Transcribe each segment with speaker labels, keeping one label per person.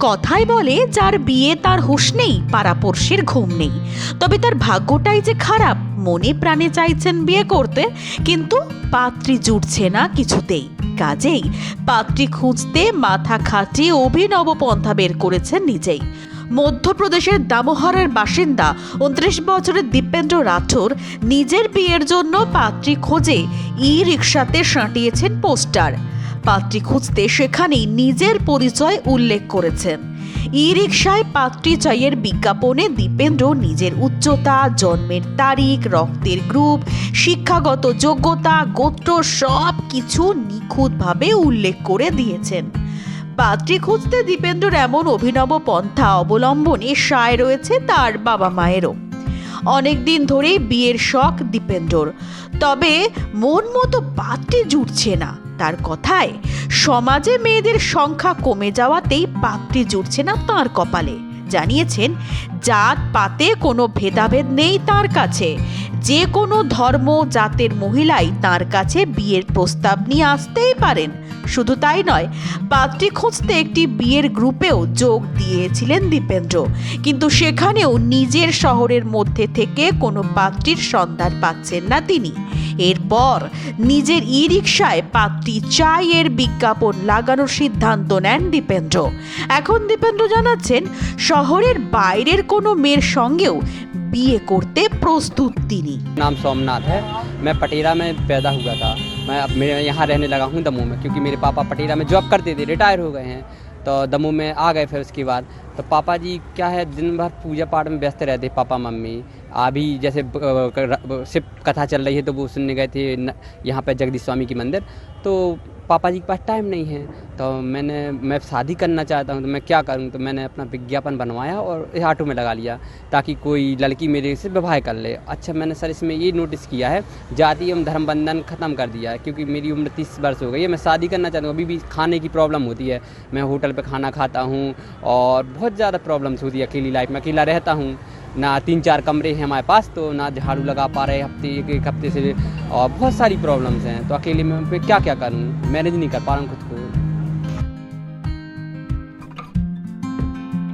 Speaker 1: কথাই বলে যার বিয়ে তার হুঁশ নেই, পাড়াপড়শির ঘুম নেই। তবে তার ভাগ্যটাই যে খারাপ, মনে প্রাণে চাইছেন বিয়ে করতে, কিন্তু পাত্রী জুটছে না কিছুতেই। কাজেই পাত্রী খুঁজতে মাথা খাটিয়ে অভিনব পন্থা বের করেছেন নিজেই। মধ্যপ্রদেশের দামোহরের বাসিন্দা উনত্রিশ বছরের দীপেন্দ্র রাঠোর নিজের বিয়ের জন্য পাত্রী খোঁজে ই রিক্সাতে সাঁটিয়েছেন পোস্টার। পাত্রী খুঁজতে সেখানেই নিজের পরিচয় উল্লেখ করেছেন। ই রিক্সায় পাত্রী চাইয়ের বিজ্ঞাপনে দীপেন্দ্র নিজের উচ্চতা, জন্মের তারিখ, রক্তের গ্রুপ, শিক্ষাগত যোগ্যতা, গোত্র সব কিছু নিখুঁতভাবে উল্লেখ করে দিয়েছেন। পাত্রী খুঁজতে দীপেন্দ্রর এমন অভিনব পন্থা অবলম্বনে সায় রয়েছে তার বাবা মায়েরও। অনেক দিন ধরেই বিয়ের শখ দীপেন্দ্রর। তবে মন মতো পাত্রী জুটছে না। তার কথায়, সমাজে মেয়েদের সংখ্যা কমে যাওয়াতেই পাত্রী জুটছে না তার কপালে। জানিয়েছেন, জাত, পাতে কোনো ভেদাভেদ নেই তার কাছে। যে কোনো ধর্ম, জাতের মহিলাই তার কাছে বিয়ের প্রস্তাব নিয়ে আসতেই পারেন। শুধু তাই নয়, পাত্রী খুঁজতে একটি বিয়ের গ্রুপেও যোগ দিয়েছিলেন দীপেন্দ্র। কিন্তু সেখানেও নিজের শহরের মধ্যে থেকে কোনো পাত্রীর সন্ধান পাচ্ছেন না তিনি। এরপর নিজের ই রিক্সায় পাত্রী চাই এর বিজ্ঞাপন লাগানোর সিদ্ধান্ত নেন দীপেন্দ্র এখন দীপেন্দ্র জানাচ্ছেন শহরের বাইরের কোনো মেয়ের সঙ্গেও বিয়ে করতে প্রস্তুত তিনি
Speaker 2: नाम सोमनाथ है मैं पटेरा में पैदा हुआ था मैं अब मेरे यहाँ रहने लगा हूँ दमू में क्योंकि मेरे पापा पटेरा में जॉब करते थे रिटायर हो गए हैं तो दमू में आ गए फिर उसके बाद। तो पापा जी, क्या है दिन भर पूजा पाठ में व्यस्त रहते पापा, मम्मी? अभी जैसे शिव कथा चल रही है तो वो सुनने गए थे यहाँ पे जगदीश स्वामी की मंदिर। तो पापा जी के पास टाइम नहीं है तो मैंने, मैं शादी करना चाहता हूँ तो मैं क्या करूँ? तो मैंने अपना विज्ञापन बनवाया और ऑटो में लगा लिया, ताकि कोई लड़की मेरे से विवाह कर ले। अच्छा मैंने सर, इसमें ये नोटिस किया है जाति एवं धर्म बंधन ख़त्म कर दिया है, क्योंकि मेरी उम्र तीस वर्ष हो गई है। मैं शादी करना चाहता हूँ, अभी भी खाने की प्रॉब्लम होती है। मैं होटल पर खाना खाता हूँ और बहुत ज़्यादा प्रॉब्लम्स होती है अकेली लाइफ में, अकेला रहता हूँ। ना तीन चार कमरे हैं हमारे पास तो ना झाड़ू लगा पा रहे हफ्ते एक एक हफ्ते से और बहुत सारी प्रॉब्लम्स हैं तो अकेले में पे क्या क्या करूँ मैनेज नहीं कर पा रहा हूँ खुद को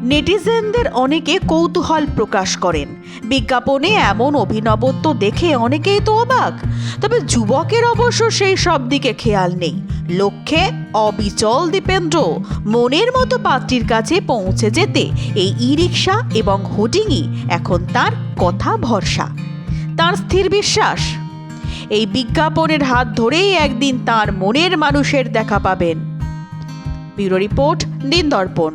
Speaker 1: নেটিজেনদের অনেকে কৌতূহল প্রকাশ করেন বিজ্ঞাপনে এমন অভিনবত্ব দেখে অনেকেই তো অবাক তবে যুবকের অবশ্য সেই সব দিকে খেয়াল নেই লক্ষ্যে অবিচল দীপেন্দ্র মনের মতো পাত্রীর কাছে পৌঁছে যেতে এই ই রিক্সা এবং হোটিংই এখন তার কথা ভরসা, তার স্থির বিশ্বাস। এই বিজ্ঞাপনের হাত ধরেই একদিন তার মনের মানুষের দেখা পাবেন। ব্যুরো রিপোর্ট দিন দর্পণ